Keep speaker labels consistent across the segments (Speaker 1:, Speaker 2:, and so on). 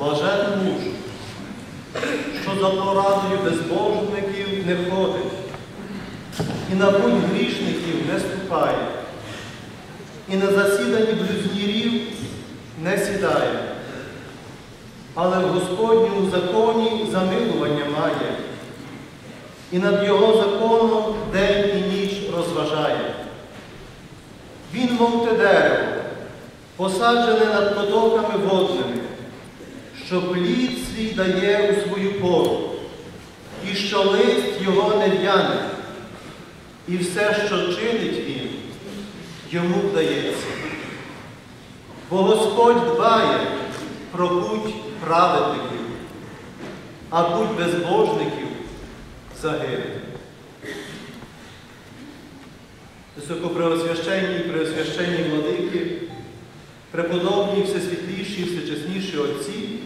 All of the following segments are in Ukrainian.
Speaker 1: блажен муж, що за порадою безбожників не ходить, і на путь грішників не ступає, і на засіданні блюзнірів не сідає, але в Господньому законі замилування має, і над його законом день і ніч розважає. Він, мов те дерево, посаджене над потоками водними, що плід свій дає у свою пору, і що лист його не в'яне, і все, що чинить він, йому вдається. Бо Господь дбає про путь праведників, а путь безбожників загине. Високопреосвященні і преосвященні владики, преподобні, всесвітліші, всечесніші отці,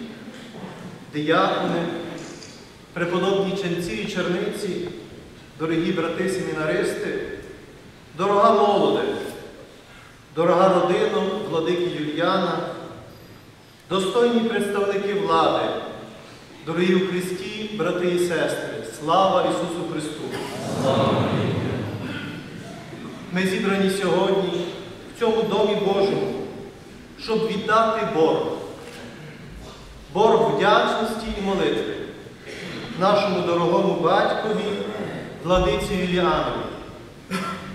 Speaker 1: диякони, преподобні ченці і черниці, дорогі брати семінаристи, дорога молоде, дорога родина владики Юліяна, достойні представники влади, дорогі у Христі, брати і сестри, слава Ісусу Христу! Ми зібрані сьогодні в цьому домі Божому, щоб віддати борг. Борг вдячності і молитви нашому дорогому батькові, владиці Юліанові,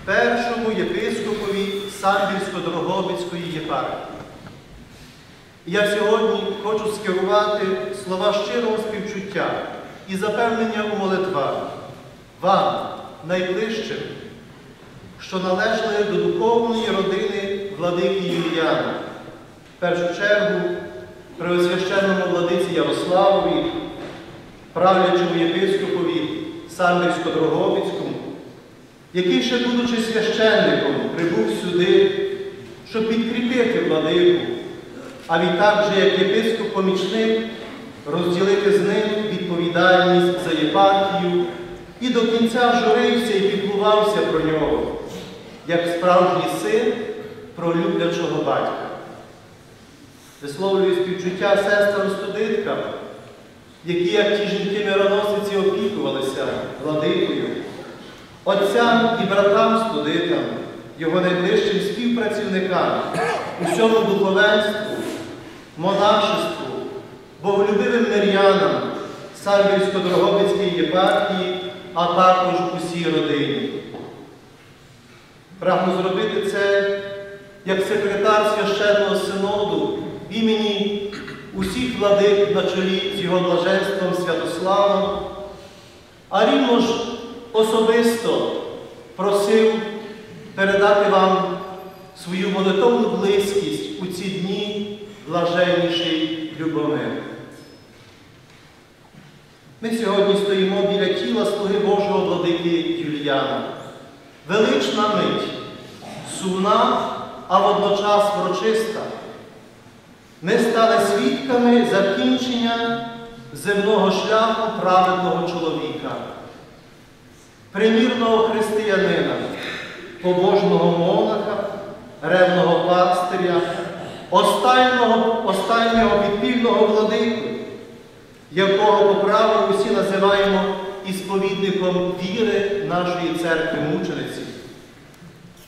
Speaker 1: першому єпископові Самбірсько-Дрогобицької єпархії. Я сьогодні хочу скерувати слова щирого співчуття і запевнення у молитвах вам, найближчим, що належали до духовної родини владики Юліяна, в першу чергу Преосвященному владиці Ярославові, правлячому єпископові Самбірсько-Дрогобицькому, який ще, будучи священником, прибув сюди, щоб підкріпити владику, а відтак же, як єпископ-помічник, розділити з ним відповідальність за єпархію і до кінця журився і піклувався про нього, як справжній син про люблячого батька. Висловлюю співчуття сестрам студенткам, які, як ті жінки-мироносиці, опікувалися владикою, отцям і братам студентам, його найближчим співпрацівникам, усьому духовенству, монашеству, боголюбивим мирянам, Самбірсько-Дрогобицькій єпархії, а також усій родині. Прагну зробити це як секретар священного синоду імені усіх владик на чолі з його блаженством Святославом, а рівно ж особисто просив передати вам свою молитовну близькість у ці дні блаженніший Любомир. Ми сьогодні стоїмо біля тіла слуги Божого владики Юліяна. Велична мить, сумна, а водночас врочиста. Ми стали свідками закінчення земного шляху праведного чоловіка, примірного християнина, побожного монаха, ревного пастиря, останнього, останнього підпільного владику, якого по праву усі називаємо ісповідником віри нашої церкви мучениці.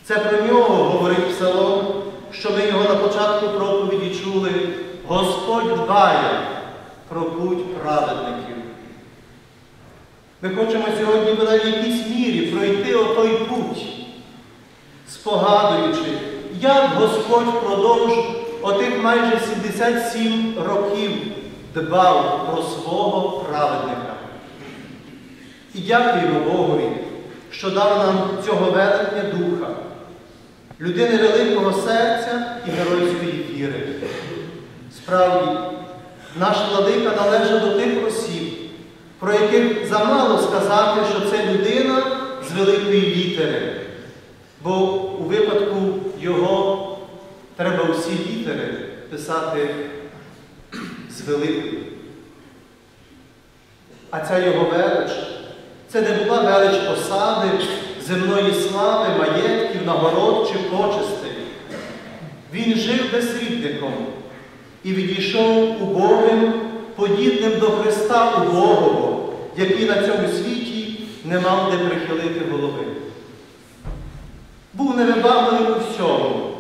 Speaker 1: Це про нього говорить Псалом, що ми його на початку проповіді чули. Господь дбає про путь праведників. Ми хочемо сьогодні бодай в якійсь мірі пройти отой путь, спогадуючи, як Господь впродовж отих майже 77 років дбав про свого праведника. І дякуємо Богові, що дав нам цього велетня духа, людини великого серця і геройської віри. Справді, наш владика належить до тих осіб, про яких замало сказати, що це людина з великої літери. Бо у випадку його треба всі літери писати з великою. А ця його велич це не була велич посади, земної слави, маєтків, нагород чи почестей. Він жив безсрібником і відійшов убогим подібним до Христа убогого, який на цьому світі не мав де прихилити голови. Був невибагливим у всьому,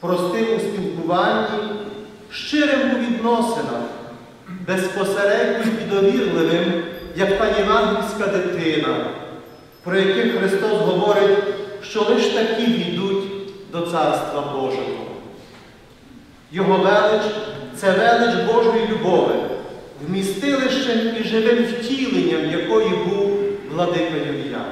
Speaker 1: простим у спілкуванні, щирим у відносинах, безпосереднім і довірливим, як та євангельська дитина, про яких Христос говорить, що лиш такі війдуть до Царства Божого. Його велич це велич Божої любові, вмістилищем і живим втіленням, якої був владика Юлія.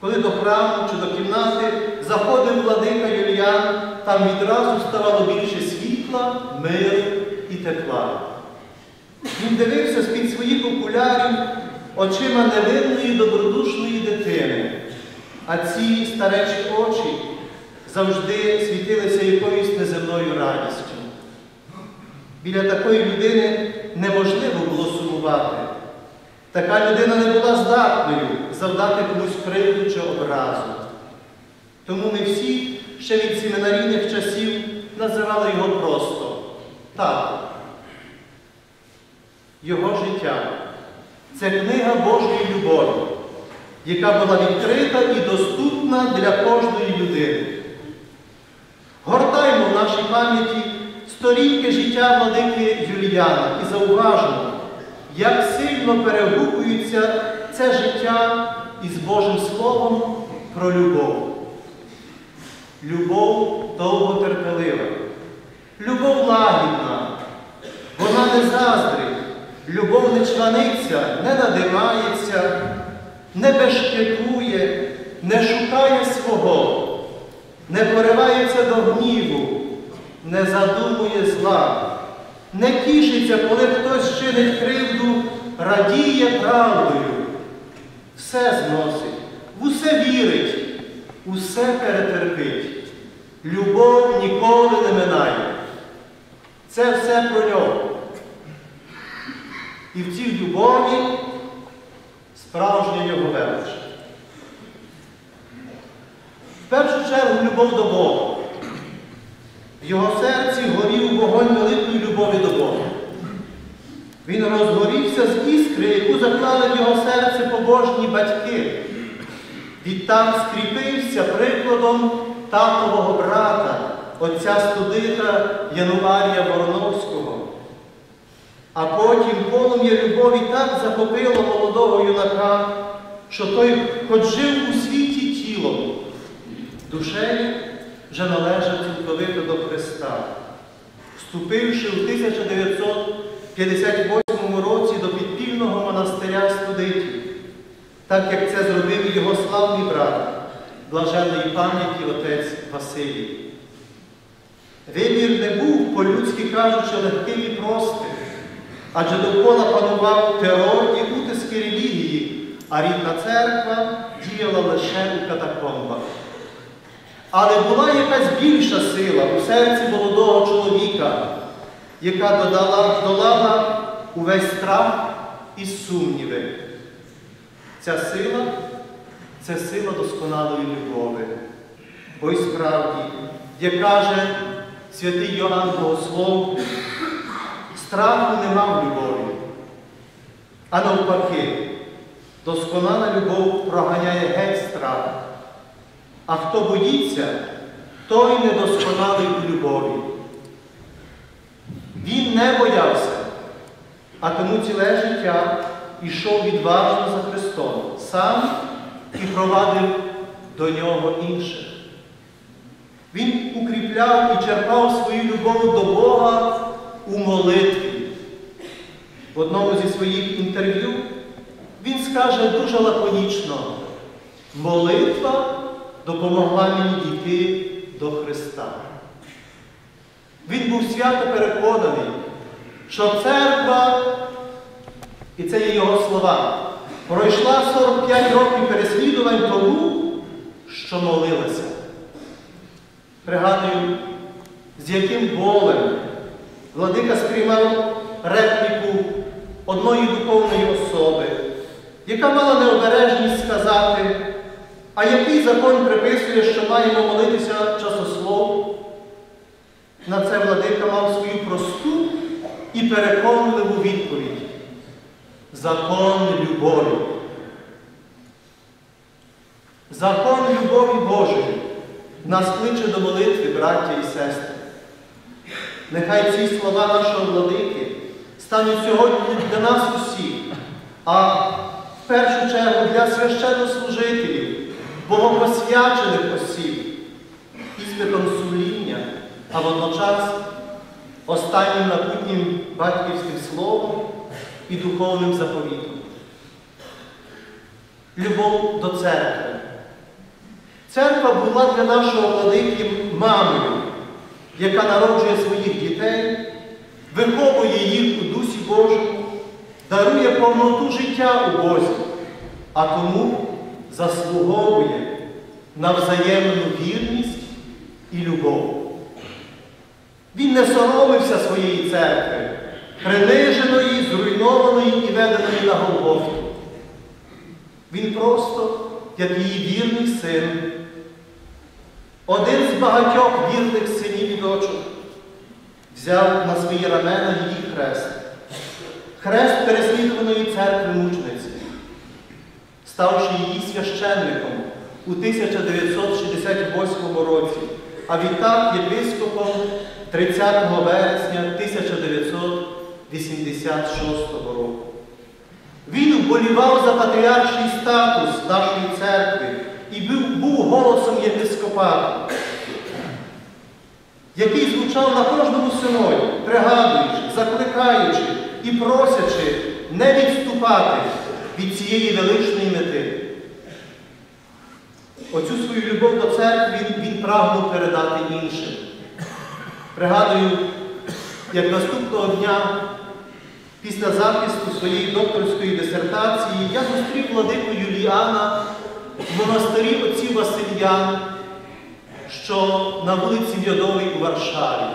Speaker 1: Коли до храму чи до кімнати заходив владика Юліан, там відразу ставало більше світла, миру і тепла. Він дивився з-під своїх окулярів очима невинної добродушної дитини, а ці старечі очі завжди світилися якоюсь неземною радістю. Біля такої людини неможливо було сумувати. Така людина не була здатною завдати комусь кривду чи образу. Тому ми всі ще від семінарійних часів називали його просто тато. Його життя це книга Божої любові, яка була відкрита і доступна для кожної людини. Гортаймо в нашій пам'яті сторінки життя владики Юліяна і зауважимо, як сильно перегукується це життя із Божим Словом про любов. Любов довготерпелива, любов лагідна, вона не заздрить, любов не чваниться, не надимається, не бешкетує, не шукає свого, не поривається до гніву, не задумує зла, не тішиться, коли хтось чинить кривду, радіє правдою, все зносить, в усе вірить, усе перетерпить. Любов ніколи не минає. Це все про нього. І в цій любові справжня його велич. В першу чергу любов до Бога. В його серці горів вогонь великої любові до Бога. Він розгорівся з іскри, яку заклали в його серце побожні батьки. Відтак скріпився прикладом татового брата, отця студита Януарія Вороновського. А потім полум'я любові так захопило молодого юнака, що той хоч жив у світі тілом, душею вже належав цілковито до Христа, вступивши в 1958 році до підпільного монастиря студитів, так як це зробив його славний брат, блаженної пам'яті отець Василій. Вибір не був, по-людськи кажучи, легким і простим, адже довкола панував терор і утиски релігії, а рідна церква діяла лише у катакомбах. Але була якась більша сила у серці молодого чоловіка, яка додала, долала увесь страх і сумніви. Ця сила це сила досконалої любові. Бо справді, як каже святий Йоанн Богослов, страху нема в любові. А навпаки, досконала любов проганяє геть страх. А хто боїться, той недосконалий у любові. Він не боявся, а тому ціле життя йшов відважно за Христом, сам і провадив до нього інших. Він укріпляв і черпав свою любов до Бога у молитві. В одному зі своїх інтерв'ю він скаже дуже лаконічно, молитва допомогла мені дійти до Христа. Він був свято переконаний, що церква, і це є його слова, пройшла 45 років переслідувань тому, що молилася. Пригадую, з яким болем владика сприймав репліку одної духовної особи, яка мала необережність сказати, а який закон приписує, що маємо молитися часослов? На це владика мав свою просту і переконливу відповідь. Закон любові. Закон любові Божої нас кличе до молитви, браття і сестри. Нехай ці слова нашого владики стануть сьогодні для нас усіх, а в першу чергу для священнослужителів, богопосвячених осіб, іспитом сумління, а водночас останнім напутнім батьківським словом і духовним заповітом. Любов до церкви. Церква була для нашого владики мамою, яка народжує своїх дітей, виховує їх у Дусі Божому, дарує повноту життя у Бозі, а тому заслуговує на взаємну вірність і любов. Він не соромився своєї церкви, приниженої, зруйнованої і веденої на Голгофту. Він просто, як її вірний син, один з багатьох вірних синів і дочок, взяв на свої рамена її хрест, хрест переслідуваної церкви мучниці, ставши її священником у 1968 році, а відтак єпископом 30 вересня 1986 року. Він вболівав за патріарший статус нашої церкви і був, був голосом єпископату, який звучав на кожному синоді, пригадуючи, закликаючи і просячи не відступати від цієї величної мети. Оцю свою любов до церкви він, він прагнув передати іншим. Пригадую, як наступного дня після захисту своєї докторської дисертації я зустрів владику Юліана в монастирі отців Васильян, що на вулиці В'ядовій у Варшаві.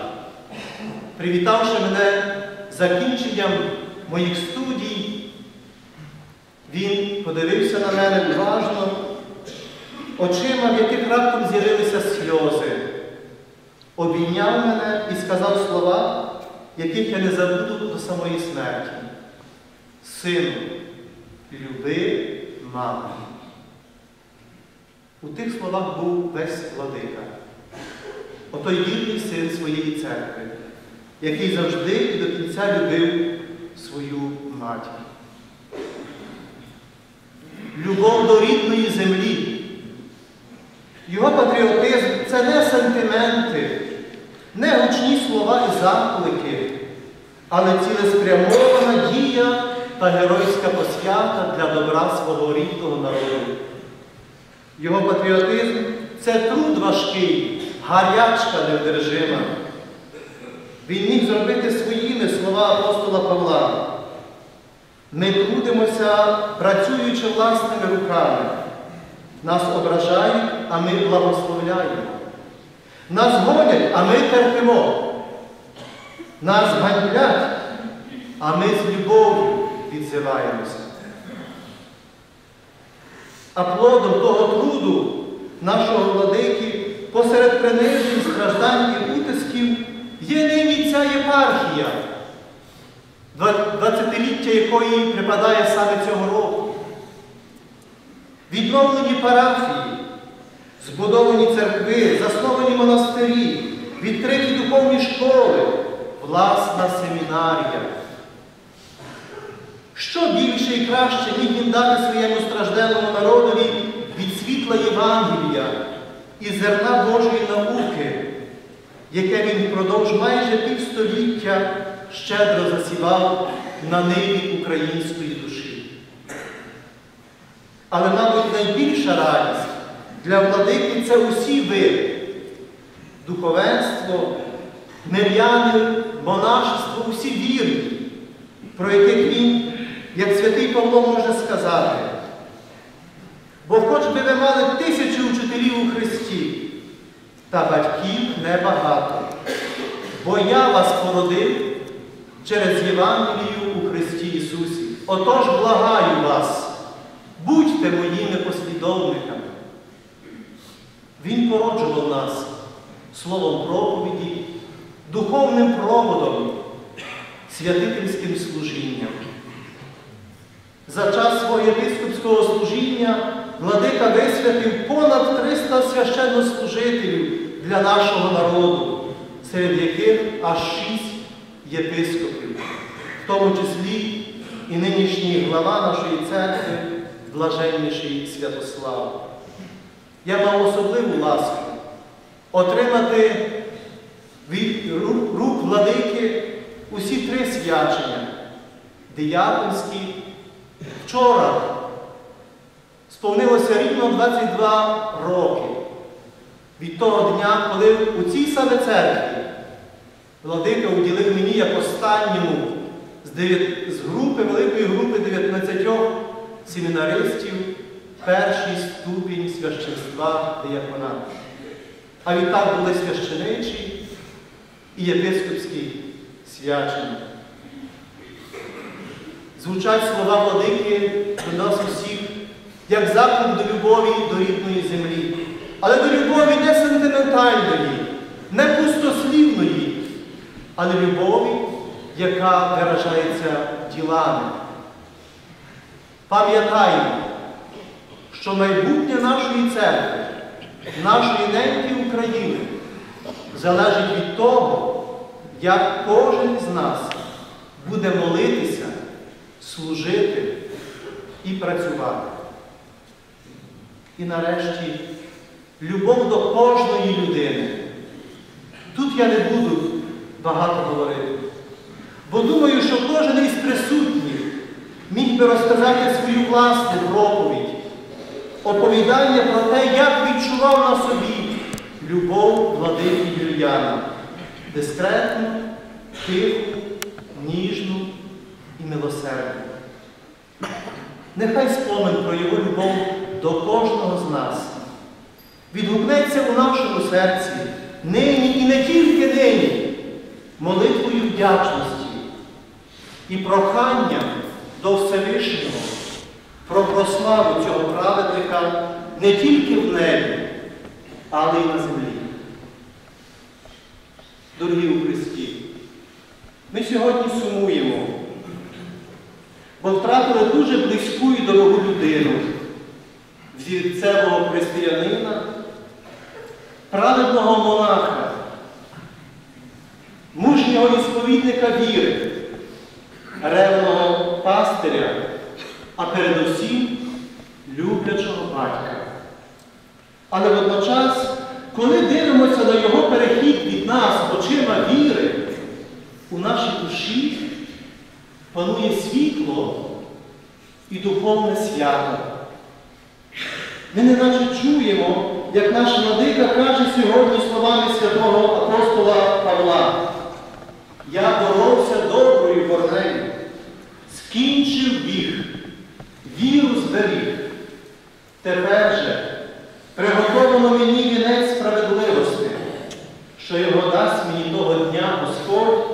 Speaker 1: Привітавши мене закінченням моїх студій, він подивився на мене уважно, очима, в яких раптом з'явилися сльози, обійняв мене і сказав слова, яких я не забуду до самої смерті. Сину, люби маму. У тих словах був весь владика, отой вірний син своєї церкви, який завжди і до кінця любив свою матір. Любов до рідної землі. Його патріотизм це не сантименти, не гучні слова і заклики, але цілеспрямована дія та геройська посвята для добра свого рідного народу. Його патріотизм це труд важкий, гарячка невдержима. Він міг зробити своїми слова апостола Павла. Ми трудимося, працюючи власними руками. Нас ображають, а ми благословляємо. Нас гонять, а ми терпимо. Нас ганьблять, а ми з любов'ю відзиваємося. А плодом того труду нашого владики посеред принижень, страждань і утисків є нині ця єпархія, 20-ліття якої припадає саме цього року. Відновлені парафії, збудовані церкви, засновані монастирі, відкриті духовні школи, власна семінарія. Що більше і краще міг він дати своєму стражденному народові від світла Євангелія і зерна Божої науки, яке він впродовж майже півстоліття щедро засівав на ниві української душі. Але, мабуть, найбільша радість для владики це усі ви, духовенство, миряни, монашество, усі вірні, про яких він, як святий Павло може сказати. Бо хоч би ви мали тисячі учителів у Христі, та батьків небагато. Бо я вас породив через Євангелію у Христі Ісусі. Отож благаю вас, будьте моїми послідовниками. Він породжував нас словом проповіді, духовним проводом, святительським служінням. За час свого єпископського служіння владика висвятив понад 300 священнослужителів для нашого народу, серед яких аж шість єпископів, в тому числі і нинішній глава нашої церкви, блаженніший Святослав. Я мав особливу ласку отримати від рук владики усі три свячення дияконські. Вчора сповнилося рівно 22 роки від того дня, коли у цій саме церкві владика уділив мені як останньому з, 9, з групи, великої групи 19 семінаристів перший ступінь священства дияконату. А відтак були священичі і єпископські свячення. Звучать слова владики до нас усіх, як заклик до любові до рідної землі, але до любові не сентиментальної, не пустослівної, але любові, яка виражається ділами. Пам'ятаємо, що майбутнє нашої церкви, нашої неньки України залежить від того, як кожен з нас буде молитися, служити і працювати. І нарешті любов до кожної людини. Тут я не буду багато говорити, бо думаю, що кожен із присутніх міг би розказати свою власну проповідь, оповідання про те, як відчував на собі любов владики Юліана, дискретну, тиху, ніжну і милосердну. Нехай спомин про його любов до кожного з нас відгукнеться у нашому серці нині і не тільки нині, молитвою вдячності і проханням до Всевишнього про прославу цього праведника не тільки в небі, але й на землі. Дорогі у Христі, ми сьогодні сумуємо, бо втратили дуже близьку і дорогу людину, взірцевого християнина, праведного монаха, мужнього ісповідника віри, ревного пастиря, а передусім люблячого батька. Але водночас, коли дивимося на його перехід від нас очима віри, у нашій душі панує світло і духовне свято. Ми неначе чуємо, як наш владика каже сьогодні словами святого апостола Павла. Я боровся доброю борнею, скінчив біг, віру зберіг. Тепер же приготовано мені вінець справедливості, що його дасть мені того дня Господь,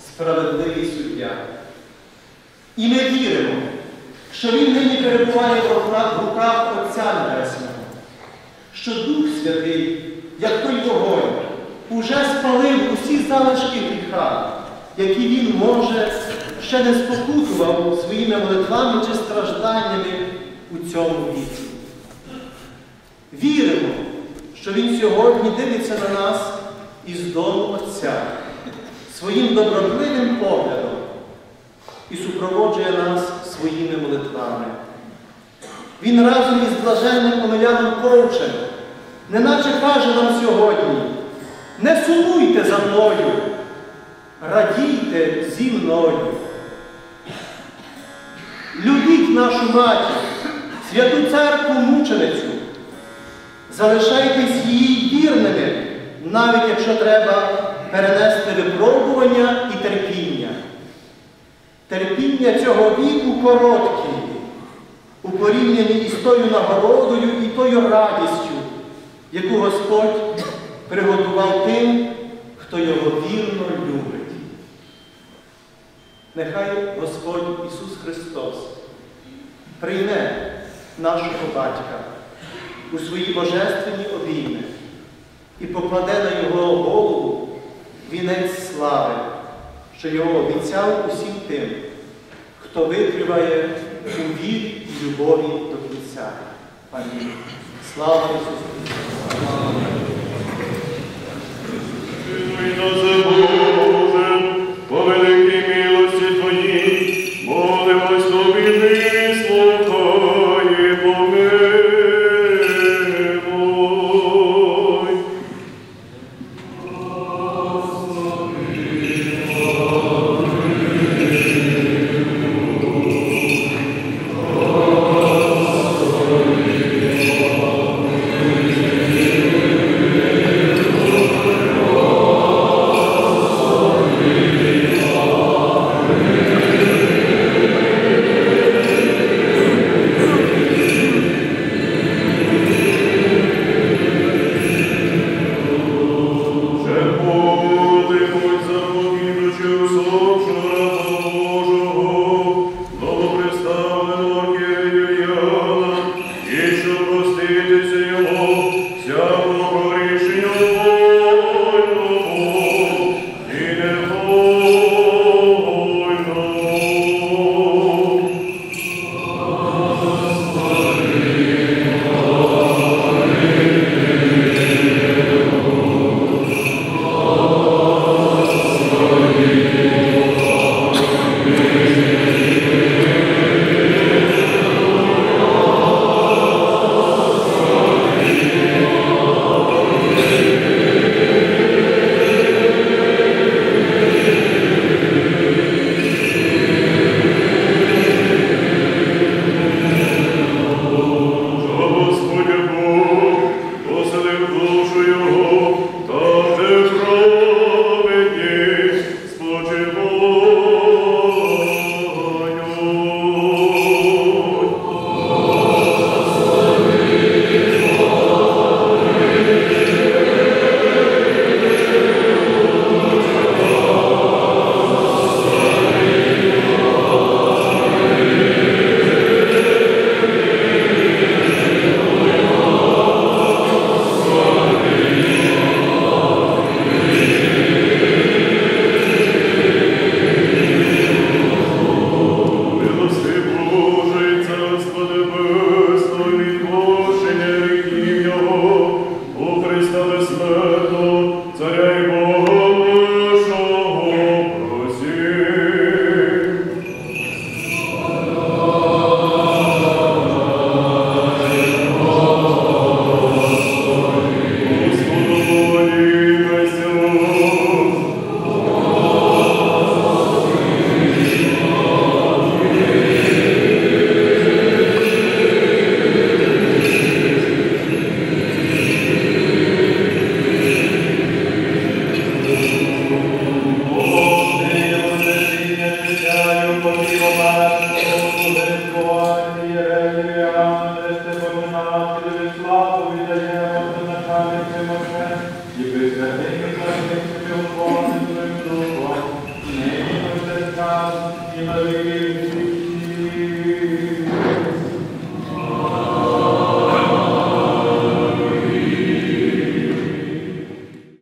Speaker 1: справедливий суддя. І ми віримо, що Він нині перебуває в руках, Отця Небесного, що Дух Святий, як той вогонь, уже спалив усі залишки гріха, які він, може, ще не спокутував своїми молитвами чи стражданнями у цьому віці. Віримо, що Він сьогодні дивиться на нас із дому Отця своїм добротливим поглядом і супроводжує нас своїми молитвами. Він разом із блаженним Омеляном Ковчем, неначе каже нам сьогодні, не сумуйте за мною, радійте зі мною. Любіть нашу матір, святу церкву мученицю, залишайтесь її вірними, навіть якщо треба перенести випробування і терпіння. Терпіння цього віку короткі, у порівнянні із тою нагородою і тою радістю, яку Господь приготував тим, хто його вірно любить. Нехай Господь Ісус Христос прийме нашого батька у свої божественні обійми і покладе на його голову вінець слави,
Speaker 2: що його обіцяв усім тим, хто витриває у вірі і любові до кінця. Амінь. Слава Ісусу Христу!